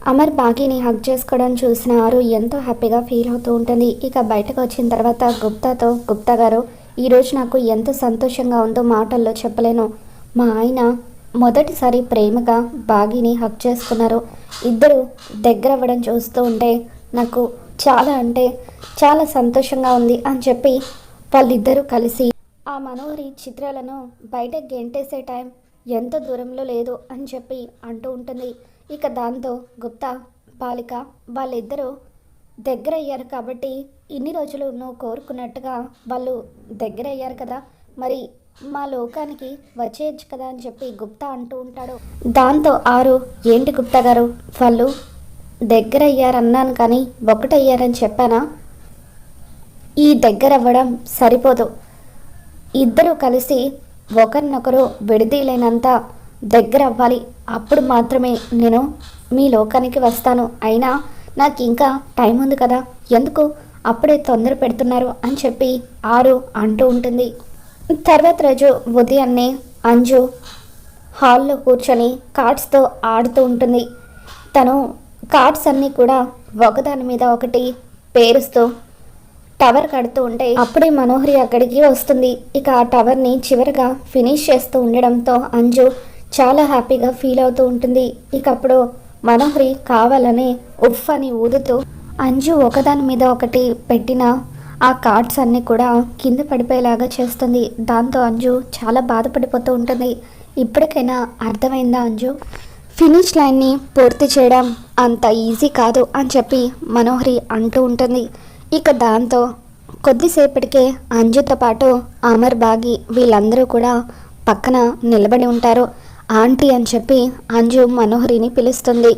అమర్ బాగీని హక్ చేసుకోవడం చూసిన ఆరు ఎంతో హ్యాపీగా ఫీల్ అవుతూ ఉంటుంది. ఇక బయటకు వచ్చిన తర్వాత గుప్తాతో గుప్తా గారు ఈరోజు నాకు ఎంత సంతోషంగా ఉందో మాటల్లో చెప్పలేను. మా ఆయన మొదటిసారి ప్రేమగా బాగీని హక్ చేసుకున్నారు. ఇద్దరు దగ్గర అవ్వడం చూస్తూ ఉంటే నాకు చాలా అంటే చాలా సంతోషంగా ఉంది అని చెప్పి వాళ్ళిద్దరూ కలిసి ఆ మనోహరి చిత్రాలను బయట గెంటేసే టైం ఎంత దూరంలో లేదు అని చెప్పి అంటూ ఉంటుంది. ఇక దాంతో గుప్తా బాలిక వాళ్ళిద్దరూ దగ్గర అయ్యారు కాబట్టి ఇన్ని రోజులు నువ్వు కోరుకున్నట్టుగా వాళ్ళు దగ్గర అయ్యారు కదా. మరి మా లోకానికి వచ్చేయచ్చు కదా అని చెప్పి గుప్తా అంటూ ఉంటాడు. దాంతో ఆరు ఏంటి గుప్తా గారు? వాళ్ళు దగ్గర అయ్యారన్నాను కానీ ఒకటయ్యారని చెప్పానా? ఈ దగ్గర అవ్వడం సరిపోదు. ఇద్దరూ కలిసి ఒకరినొకరు విడదీయలేనంత దగ్గర అవ్వాలి అప్పుడు మాత్రమే నేను మీ లోకానికి వస్తాను. అయినా నాకు ఇంకా టైం ఉంది కదా. ఎందుకు? అప్పుడే తొందర పెడుతున్నారు అని చెప్పి ఆరు అంటూ ఉంటుంది. తర్వాత రోజు ఉదయాన్నే అంజు హాల్లో కూర్చొని కార్డ్స్తో ఆడుతూ ఉంటుంది. తను కార్డ్స్ అన్నీ కూడా ఒకదాని మీద ఒకటి పేరుస్తూ టవర్ కడుతూ ఉంటే అప్పుడే మనోహరి అక్కడికి వస్తుంది. ఇక ఆ టవర్ని చివరిగా ఫినిష్ చేస్తూ ఉండడంతో అంజు చాలా హ్యాపీగా ఫీల్ అవుతూ ఉంటుంది. ఇకప్పుడు మనోహరి కావాలని ఉఫ్ అని ఊదుతూ అంజు ఒకదాని మీద ఒకటి పెట్టిన ఆ కార్డ్స్ అన్నీ కూడా కింద పడిపోయేలాగా చేస్తుంది. దాంతో అంజు చాలా బాధపడిపోతూ ఉంటుంది. ఇప్పటికైనా అర్థమైందా అంజు? ఫినిష్ లైన్ని పూర్తి చేయడం అంత ఈజీ కాదు అని చెప్పి మనోహరి అంటూ ఉంటుంది. ఇక దాంతో కొద్దిసేపటికే అంజుతో పాటు అమర్ బాగి వీళ్ళందరూ కూడా పక్కన నిలబడి ఉంటారు. ఆంటీ అని చెప్పి అంజు మనోహరిని పిలుస్తుంది.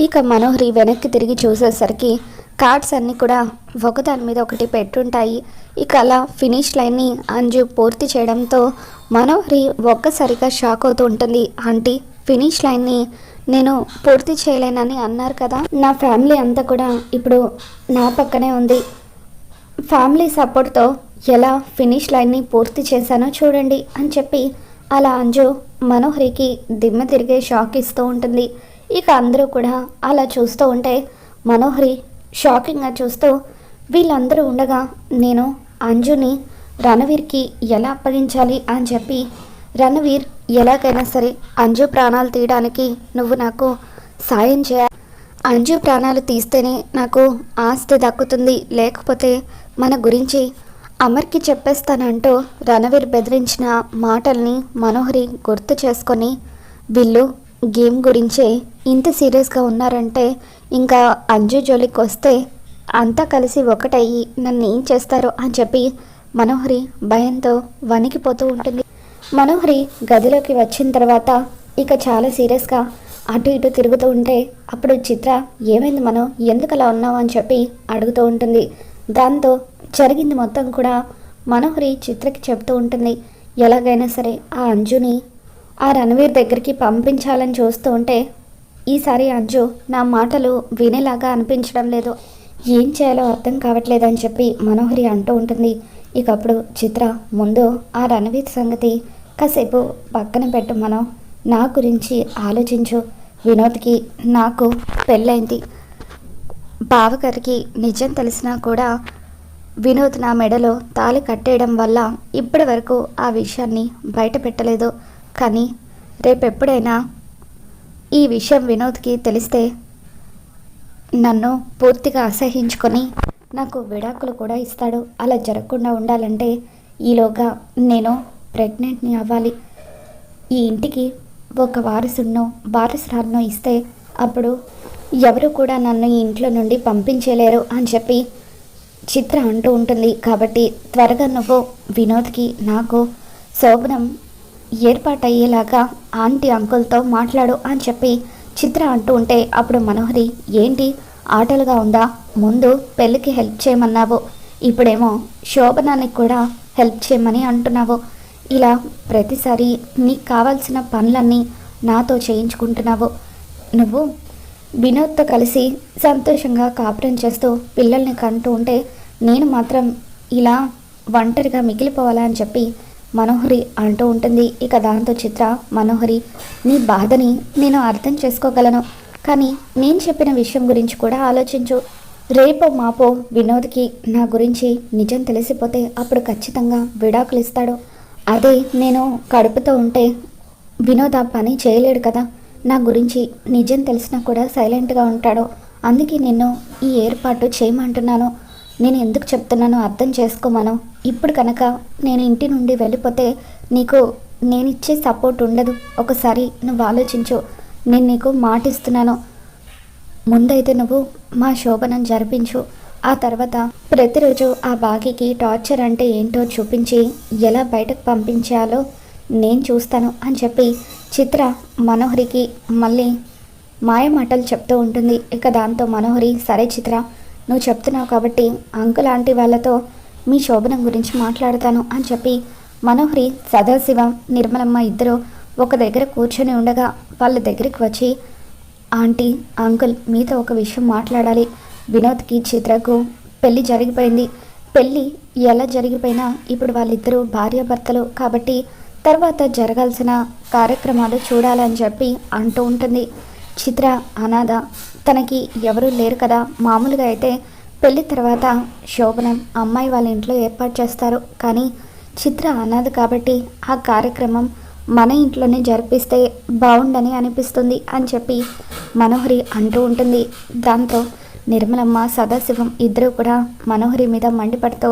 ఇక మనోహరి వెనక్కి తిరిగి చూసేసరికి కార్డ్స్ అన్నీ కూడా ఒకదాని మీద ఒకటి పెట్టుంటాయి. ఇక అలా ఫినిష్ లైన్ని అంజు పూర్తి చేయడంతో మనోహరి ఒక్కసారిగా షాక్ అవుతూ ఉంటుంది. ఆంటీ ఫినిష్ లైన్ని నేను పూర్తి చేయలేనని అన్నారు కదా? నా ఫ్యామిలీ అంతా కూడా ఇప్పుడు నా పక్కనే ఉంది. ఫ్యామిలీ సపోర్ట్తో ఎలా ఫినిష్ లైన్ని పూర్తి చేశానో చూడండి అని చెప్పి అలా అంజు మనోహరికి దిమ్మ తిరిగే షాక్ ఇస్తూ ఉంటుంది. ఇక అందరూ కూడా అలా చూస్తూ ఉంటే మనోహరి షాకింగ్గా చూస్తూ వీళ్ళందరూ ఉండగా నేను అంజుని రణవీర్కి ఎలా అప్పగించాలి? అని చెప్పి రణవీర్ ఎలాగైనా సరే అంజు ప్రాణాలు తీయడానికి నువ్వు నాకు సాయం చేయాలి అంజు ప్రాణాలు తీస్తేనే నాకు ఆస్తి దక్కుతుంది. లేకపోతే మన గురించి అమర్కి చెప్పేస్తానంటూ రణవీర్ బెదిరించిన మాటల్ని మనోహరి గుర్తు చేసుకొని వీళ్ళు గేమ్ గురించే ఇంత సీరియస్గా ఉన్నారంటే ఇంకా అంజు జోలికి వస్తే అంతా కలిసి ఒకటయ్యి నన్ను ఏం చేస్తారు అని చెప్పి మనోహరి భయంతో వణికిపోతూ ఉంటుంది. మనోహరి గదిలోకి వచ్చిన తర్వాత ఇక చాలా సీరియస్గా అటు ఇటు తిరుగుతూ ఉంటే అప్పుడు చిత్ర ఏమైంది మనం? ఎందుకు అలా ఉన్నావు? అని చెప్పి అడుగుతూ ఉంటుంది. దాంతో జరిగింది మొత్తం కూడా మనోహరి చిత్రకి చెప్తూ ఉంటుంది. ఎలాగైనా సరే ఆ అంజుని ఆ రణవీర్ దగ్గరికి పంపించాలని చూస్తూ ఉంటే ఈసారి అంజు నా మాటలు వినేలాగా అనిపించడం లేదు. ఏం చేయాలో అర్థం కావట్లేదు అని చెప్పి మనోహరి అంటూ ఉంటుంది. ఇక అప్పుడు చిత్ర ముందు ఆ రణవీర్ సంగతి కాసేపు పక్కన పెట్టు మనం. నా గురించి ఆలోచించు. వినోద్కి నాకు పెళ్ళైంది బావగారికి నిజం తెలిసినా కూడా వినోద్ నా మెడలో తాళి కట్టేయడం వల్ల ఇప్పటి వరకు ఆ విషయాన్ని బయట పెట్టలేదు. కానీ రేపెప్పుడైనా ఈ విషయం వినోద్కి తెలిస్తే నన్ను పూర్తిగా అసహించుకొని నాకు విడాకులు కూడా ఇస్తాడు. అలా జరగకుండా ఉండాలంటే ఈలోగా నేను ప్రెగ్నెంట్ని అవ్వాలి. ఈ ఇంటికి ఒక వారసున్నో వారసురాలను ఇస్తే అప్పుడు ఎవరు కూడా నన్ను ఈ ఇంట్లో నుండి పంపించలేరు అని చెప్పి చిత్ర అంటూ ఉంటుంది. కాబట్టి త్వరగా నువ్వు వినోద్కి నాకు శోభనం ఏర్పాటయ్యేలాగా ఆంటీ అంకుల్తో మాట్లాడు అని చెప్పి చిత్ర అంటూ ఉంటే అప్పుడు మనోహరి ఏంటి? ఆటలుగా ఉందా? ముందు పెళ్ళికి హెల్ప్ చేయమన్నావు. ఇప్పుడేమో శోభనానికి కూడా హెల్ప్ చేయమని అంటున్నావు. ఇలా ప్రతిసారి నీకు కావాల్సిన పనులన్నీ నాతో చేయించుకుంటున్నావు. నువ్వు వినోద్తో కలిసి సంతోషంగా కాపురం చేస్తూ పిల్లల్ని కంటూ ఉంటే నేను మాత్రం ఇలా ఒంటరిగా మిగిలిపోవాలా అని చెప్పి మనోహరి అంటూ ఉంటుంది. ఇక దాంతో చిత్ర మనోహరి నీ బాధని నేను అర్థం చేసుకోగలను. కానీ నేను చెప్పిన విషయం గురించి కూడా ఆలోచించు. రేపో మాపో వినోద్కి నా గురించి నిజం తెలిసిపోతే అప్పుడు ఖచ్చితంగా విడాకులు ఇస్తాడు అదే నేను కడుపుతో ఉంటే వినోద్ ఆ పని చేయలేడు కదా. నా గురించి నిజం తెలిసినా కూడా సైలెంట్గా ఉంటాడు. అందుకే నిన్ను ఈ ఏర్పాటు చేయమంటున్నాను. నేను ఎందుకు చెప్తున్నానో అర్థం చేసుకోమను ఇప్పుడు కనుక నేను ఇంటి నుండి వెళ్ళిపోతే నీకు నేను ఇచ్చే సపోర్ట్ ఉండదు. ఒకసారి నువ్వు ఆలోచించు. నేను నీకు మాటిస్తున్నాను. ముందైతే నువ్వు మా శోభనం జరిపించు. ఆ తర్వాత ప్రతిరోజు ఆ బాగికి టార్చర్ అంటే ఏంటో చూపించి ఎలా బయటకు పంపించాలో నేను చూస్తాను అని చెప్పి చిత్ర మనోహరికి మళ్ళీ మాయ మాటలు చెప్తూ ఉంటుంది. ఇక దాంతో మనోహరి సరే చిత్ర నువ్వు చెప్తున్నావు కాబట్టి అంకుల్ ఆంటీ వాళ్ళతో మీ శోభనం గురించి మాట్లాడతాను అని చెప్పి మనోహరి సదాశివం నిర్మలమ్మ ఇద్దరు ఒక దగ్గర కూర్చొని ఉండగా వాళ్ళ దగ్గరికి వచ్చి ఆంటీ అంకుల్ మీతో ఒక విషయం మాట్లాడాలి. వినోద్కి చిత్రకు పెళ్ళి జరిగిపోయింది. పెళ్ళి ఎలా జరిగిపోయినా ఇప్పుడు వాళ్ళిద్దరూ భార్యాభర్తలు కాబట్టి తర్వాత జరగాల్సిన కార్యక్రమాలు చూడాలని చెప్పి అంటూ ఉంటుంది. చిత్ర అనాథ తనకి ఎవరూ లేరు కదా. మామూలుగా అయితే పెళ్ళి తర్వాత శోభనం అమ్మాయి వాళ్ళ ఇంట్లో ఏర్పాటు చేస్తారు. కానీ చిత్ర అనాథ కాబట్టి ఆ కార్యక్రమం మన ఇంట్లోనే జరిపిస్తే బాగుండని అనిపిస్తుంది అని చెప్పి మనోహరి అంటూ ఉంటుంది. దాంతో నిర్మలమ్మ సదాశివం ఇద్దరు కూడా మనోహరి మీద మండిపడుతూ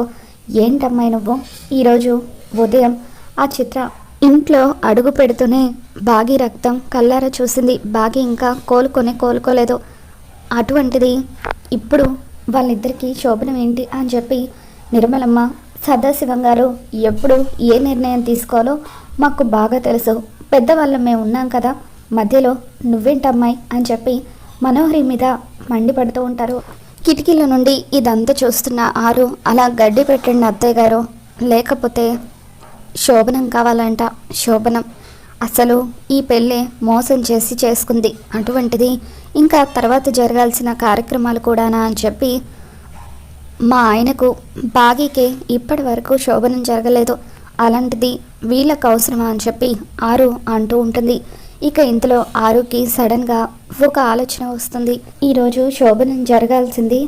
ఏంటమ్మాయి నువ్వు? ఈరోజు ఉదయం ఆ చిత్ర ఇంట్లో అడుగు పెడుతూనే బాగి రక్తం కల్లారా చూసింది. బాగి ఇంకా కోలుకొని కోలుకోలేదు. అటువంటిది ఇప్పుడు వాళ్ళిద్దరికీ శోభనం ఏంటి అని చెప్పి నిర్మలమ్మ సదాశివం గారు ఎప్పుడు ఏ నిర్ణయం తీసుకోవాలో మాకు బాగా తెలుసు. పెద్దవాళ్ళం మేము ఉన్నాం కదా మధ్యలో నువ్వేంటమ్మాయి అని చెప్పి మనోహరి మీద మండిపడుతూ ఉంటారు. కిటికీల నుండి ఇదంతా చూస్తున్న ఆరు అలా గడ్డి పెట్టండి అత్తయ్య గారు. లేకపోతే శోభనం కావాలంట. శోభనం. అసలు ఈ పెళ్ళి మోసం చేసి చేసుకుంది. అటువంటిది ఇంకా తర్వాత జరగాల్సిన కార్యక్రమాలు కూడానా అని చెప్పి మా ఆయనకు బాగీకే ఇప్పటి వరకు శోభనం జరగలేదు. అలాంటిది వీళ్ళకు అవసరమా అని చెప్పి ఆరు అంటూ ఉంటుంది. ఇక ఇంతలో ఆరుకి సడన్గా ఒక ఆలోచన వస్తుంది. ఈరోజు శోభనం జరగాల్సింది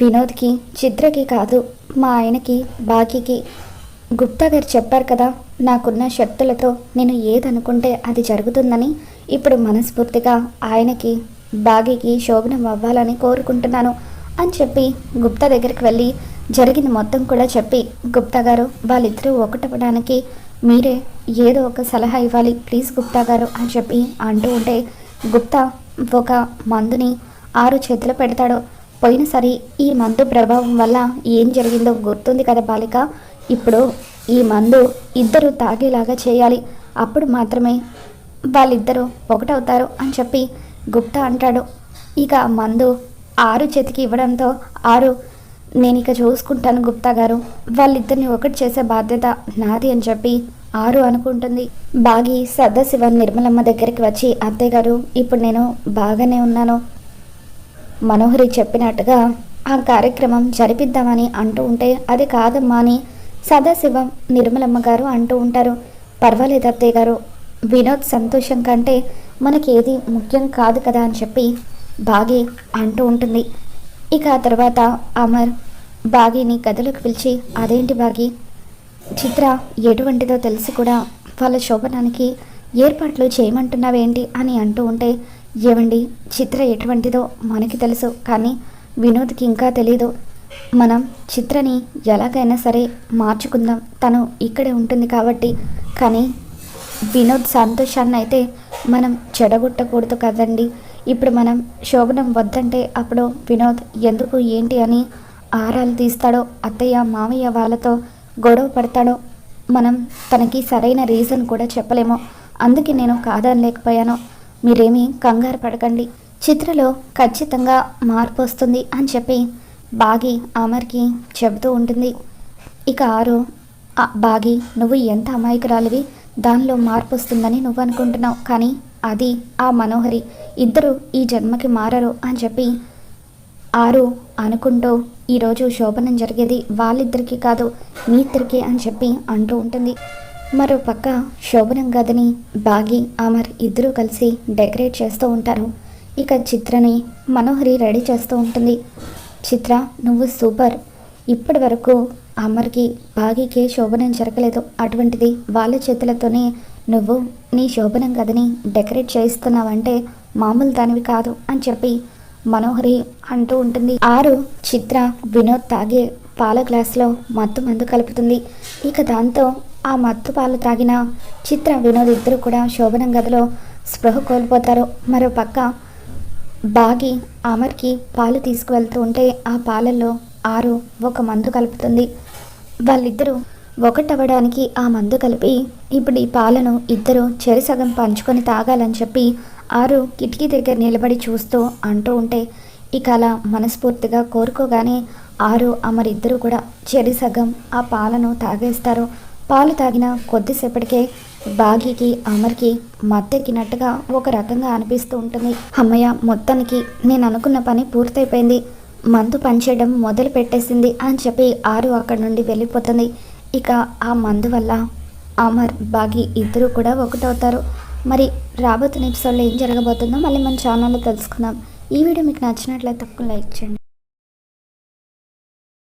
వినోద్కి చిత్రకి కాదు మా ఆయనకి బాకీకి గుప్తా గారు చెప్పారు కదా నాకున్న శక్తులతో నేను ఏదనుకుంటే అది జరుగుతుందని ఇప్పుడు మనస్ఫూర్తిగా ఆయనకి బాగీకి శోభనం అవ్వాలని కోరుకుంటున్నాను అని చెప్పి గుప్తా దగ్గరికి వెళ్ళి జరిగింది మొత్తం కూడా చెప్పి గుప్తా గారు వాళ్ళిద్దరూ ఒకటవడానికి మీరే ఏదో ఒక సలహా ఇవ్వాలి ప్లీజ్ గుప్తా గారు అని చెప్పి అంటూ ఉంటే గుప్తా ఒక మందుని ఆరు చేతులు పెడతాడు. పోయినసారి ఈ మందు ప్రభావం వల్ల ఏం జరిగిందో గుర్తుంది కదా బాలిక? ఇప్పుడు ఈ మందు ఇద్దరు తాగేలాగా చేయాలి. అప్పుడు మాత్రమే వాళ్ళిద్దరూ ఒకటవుతారు అని చెప్పి గుప్తా అంటాడు. ఇక మందు ఆరు చేతికి ఇవ్వడంతో ఆరు నేను ఇక చూసుకుంటాను గుప్తా గారు. వాళ్ళిద్దరిని ఒకటి చేసే బాధ్యత నాది అని చెప్పి ఆరు అనుకుంటుంది. బాగి సదాశివ నిర్మలమ్మ దగ్గరికి వచ్చి అత్తయ్య గారు ఇప్పుడు నేను బాగానే ఉన్నాను. మనోహరి చెప్పినట్టుగా ఆ కార్యక్రమం జరిపిద్దామని అంటూ ఉంటే అది కాదమ్మా అని సదాశివం నిర్మలమ్మ గారు అంటూ ఉంటారు. పర్వాలేదు అత్తయ్య గారు. వినోద్ సంతోషం కంటే మనకి ఏది ముఖ్యం కాదు కదా అని చెప్పి బాగి అంటూ ఉంటుంది. ఇక ఆ తర్వాత అమర్ బాగిని గదిలోకి పిలిచి అదేంటి బాగి? చిత్ర ఎటువంటిదో తెలిసి కూడా వాళ్ళ శోభనానికి ఏర్పాట్లు చేయమంటున్నావేంటి? అని అంటూ ఉంటే ఏమండి చిత్ర ఎటువంటిదో మనకి తెలుసు కానీ వినోద్కి ఇంకా తెలీదు. మనం చిత్రని ఎలాగైనా సరే మార్చుకుందాం. తను ఇక్కడే ఉంటుంది కాబట్టి. కానీ వినోద్ సంతోషాన్ని అయితే మనం చెడగొట్టకూడదు కదండి. ఇప్పుడు మనం శోభనం వద్దంటే అప్పుడు వినోద్ ఎందుకు ఏంటి అని ఆరాలు తీస్తాడో అత్తయ్య మామయ్య వాళ్ళతో గొడవ పడతాడో మనం తనకి సరైన రీజన్ కూడా చెప్పలేము. అందుకే నేను కాదనలేకపోయాను. మీరేమీ కంగారు పడకండి. చిత్రలో ఖచ్చితంగా మార్పు వస్తుంది అని చెప్పి బాగి అమర్కి చెబుతూ ఉంటుంది. ఇక ఆరు బాగి నువ్వు ఎంత అమాయకురాలివి? దానిలో మార్పు వస్తుందని నువ్వు అనుకుంటున్నావు. కానీ అది ఆ మనోహరి. ఇద్దరు ఈ జన్మకి మారరు అని చెప్పి ఆరు అనుకుంటూ ఈరోజు శోభనం జరిగేది వాళ్ళిద్దరికీ కాదు మీ ఇద్దరికి అని చెప్పి అంటూ ఉంటుంది. మరో పక్క శోభనం గదిని బాగి అమర్ ఇద్దరూ కలిసి డెకరేట్ చేస్తూ ఉంటారు. ఇక చిత్రని మనోహరి రెడీ చేస్తూ ఉంటుంది. చిత్ర నువ్వు సూపర్. ఇప్పటి వరకు అమర్కి బాగికి శోభనం జరగలేదు. అటువంటిది వాళ్ళ చేతులతోనే నువ్వు నీ శోభనం గదిని డెకరేట్ చేయిస్తున్నావంటే మామూలు దానివి కాదు అని చెప్పి మనోహరి అంటూ ఉంటుంది. ఆరు చిత్ర వినోద్ తాగే పాల గ్లాసులో మత్తు మందు కలుపుతుంది. ఇక దాంతో ఆ మత్తు పాలు తాగిన చిత్ర వినోద్ ఇద్దరు కూడా శోభనం గదిలో స్పృహ కోల్పోతారు. మరో పక్క బాగి అమర్కి పాలు తీసుకువెళ్తూ ఉంటే ఆ పాలల్లో ఆరు ఒక మందు కలుపుతుంది. వాళ్ళిద్దరూ ఒకటవ్వడానికి ఆ మందు కలిపి ఇప్పుడు ఈ పాలను ఇద్దరు చెరిసగం పంచుకొని తాగాలని చెప్పి ఆరు కిటికీ దగ్గర నిలబడి చూస్తూ అంటూ ఉంటే ఇక అలా మనస్ఫూర్తిగా కోరుకోగానే ఆరు అమరిద్దరూ కూడా చెరిసగం ఆ పాలను తాగేస్తారు. పాలు తాగిన కొద్దిసేపటికే బాగీకి అమర్కి మత్తెక్కినట్టుగా ఒక రకంగా అనిపిస్తూ ఉంటుంది. అమ్మయ్య మొత్తానికి నేను అనుకున్న పని పూర్తయిపోయింది. మందు పనిచేయడం మొదలు పెట్టేసింది అని చెప్పి ఆరు అక్కడి నుండి వెళ్ళిపోతుంది. ఇక ఆ మందు వల్ల అమర్ బాగి ఇద్దరు కూడా ఒకటవుతారు. మరి రాబోతున్న ఎపిసోడ్లో ఏం జరగబోతుందో మళ్ళీ మన ఛానల్లో తెలుసుకుందాం. ఈ వీడియో మీకు నచ్చినట్లయితే తప్పకుండా లైక్ చేయండి.